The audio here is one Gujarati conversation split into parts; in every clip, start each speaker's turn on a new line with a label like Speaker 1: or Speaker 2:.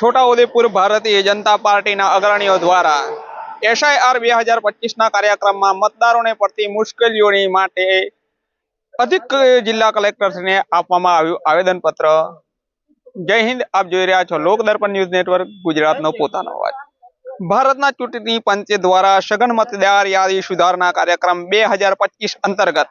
Speaker 1: છોટાઉદેપુર ભારતીય જનતા પાર્ટીના અગ્રણીઓ દ્વારા એસઆઈઆર બે હજાર પચીસના કાર્યક્રમમાં મતદારોને પડતી મુશ્કેલીઓની માટે અધિક જિલ્લા કલેક્ટરને આપવામાં આવ્યું આવેદનપત્ર. જય હિન્દ, આપ જોઈ રહ્યા છો લોક દર્પણ ન્યૂઝ નેટવર્ક, ગુજરાતનો પોતાનો અવાજ. ભારતના ચૂંટણી પંચ દ્વારા સઘન મતદાર યાદી સુધારના કાર્યક્રમ બે અંતર્ગત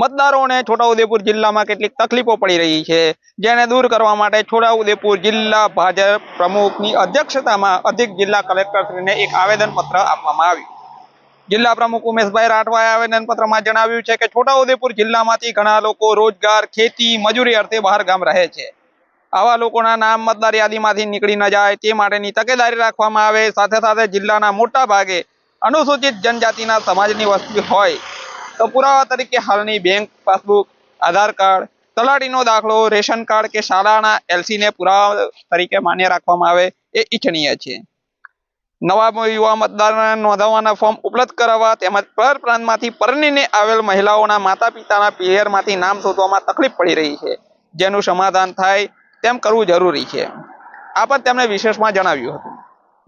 Speaker 1: મતદારોને છોટાઉદેપુર જિલ્લામાં કેટલીક તકલીફો પડી રહી છે, જેને દૂર કરવા માટે છોટાઉદેપુર જિલ્લા ભાજપ પ્રમુખની અધ્યક્ષતામાં અધિક જિલ્લા કલેક્ટરશ્રીને એક આવેદનપત્ર આપવામાં આવ્યું. જિલ્લા પ્રમુખ ઉમેશભાઈ રાઠવાએ આવેદનપત્રમાં જણાવ્યું છે કે છોટાઉદેપુર જિલ્લામાંથી ઘણા લોકો રોજગાર, ખેતી, મજૂરી અર્થે બહાર ગામ રહે છે. આવા લોકોના નામ મતદાર યાદીમાંથી નીકળી ન જાય, તે માટેની તકેદારી રાખવામાં આવે, સાથે સાથે જિલ્લાના મોટા ભાગે અનુસૂચિત જનજાતિના સમાજની વસ્તી હોય. તો પુરાવા તરીકે હાલની બેંક પાસબુક આધાર કાર્ડ, તલાટીનો દાખલો, રેશન કાર્ડ કે શાળાના એલસીને પુરાવા તરીકે માન્ય રાખવામાં આવે એ ઈચ્છનીય છે. નવા યુવા મતદારોને નોંધાવવાના ફોર્મ ઉપલબ્ધ કરાવવા તેમજ પર પ્રાંતમાંથી પરણીને આવેલ મહિલાઓના માતા પિતાના પિયરમાંથી નામ શોધવામાં તકલીફ પડી રહી છે. જેનું સમાધાન થાય તેમ કરવું જરૂરી છે. આ પણ તેમણે વિશેષમાં જણાવ્યું હતું.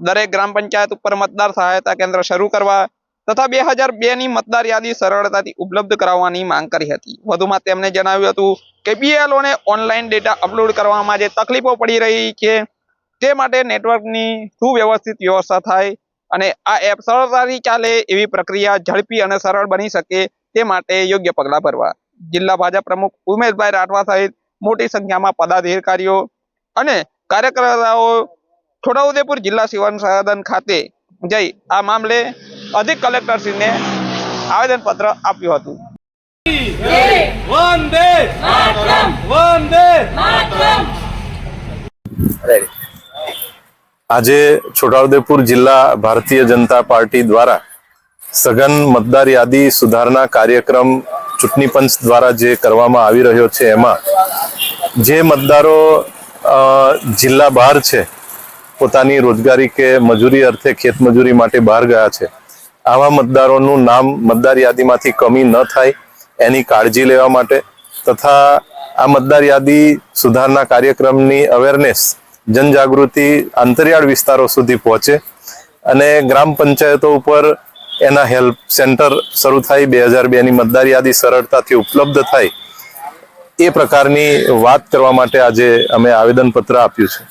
Speaker 1: દરેક ગ્રામ પંચાયત ઉપર મતદાર સહાયતા કેન્દ્ર શરૂ કરવા તથા બે હજાર બે મતદાર યાદી સરળતાથી ઉપલબ્ધ કરાવવાની માંગ કરી હતી. વધુમાં તેમણે જણાવ્યું હતું કે બીએલઓને ઓનલાઈન ડેટા અપલોડ કરવામાં જે તકલીફો પડી રહી છે, તે માટે નેટવર્કની સુવ્યવસ્થિત વ્યવસ્થા થાય અને આ એપ સરળતાથી ચાલે એવી પ્રક્રિયા ઝડપી અને સરળ બની શકે તે માટે યોગ્ય પગલાં ભરવા. જિલ્લા ભાજપ પ્રમુખ ઉમેશભાઈ રાઠવા સહિત મોટી સંખ્યામાં પદાધિકારીઓ અને કાર્યકર્તાઓ છોટાઉદેપુર જિલ્લા શિવન સદન ખાતે જઈ આ મામલે અધિક કલેક્ટરશ્રીને આવેદનપત્ર આપ્યું હતું.
Speaker 2: વંદે વંદે
Speaker 3: આજે છોટાઉદેપુર જિલ્લા ભારતીય જનતા પાર્ટી દ્વારા સઘન મતદાર યાદી સુધારણા કાર્યક્રમ ચૂંટણી પંચ દ્વારા જે કરવામાં આવી રહ્યો છે એમાં જે મતદારો અ, જિલ્લા બહાર છે પોતાની રોજગારી કે મજૂરી અર્થે ખેતમજૂરી માટે બહાર ગયા છે આવા મતદારોનું નામ મતદાર યાદીમાંથી કમી ન થાય એની કાળજી લેવા માટે તથા આ મતદાર યાદી સુધારના કાર્યક્રમની અવેરનેસ જનજાગૃતિ અંતરિયાળ વિસ્તારો સુધી પહોંચે અને ગ્રામ પંચાયતો ઉપર એના હેલ્પ સેન્ટર શરૂ થાય, બે હજાર બેની મતદાર યાદી સરળતાથી ઉપલબ્ધ થાય, એ પ્રકારની વાત કરવા માટે આજે અમે આવેદનપત્ર આપ્યું છે.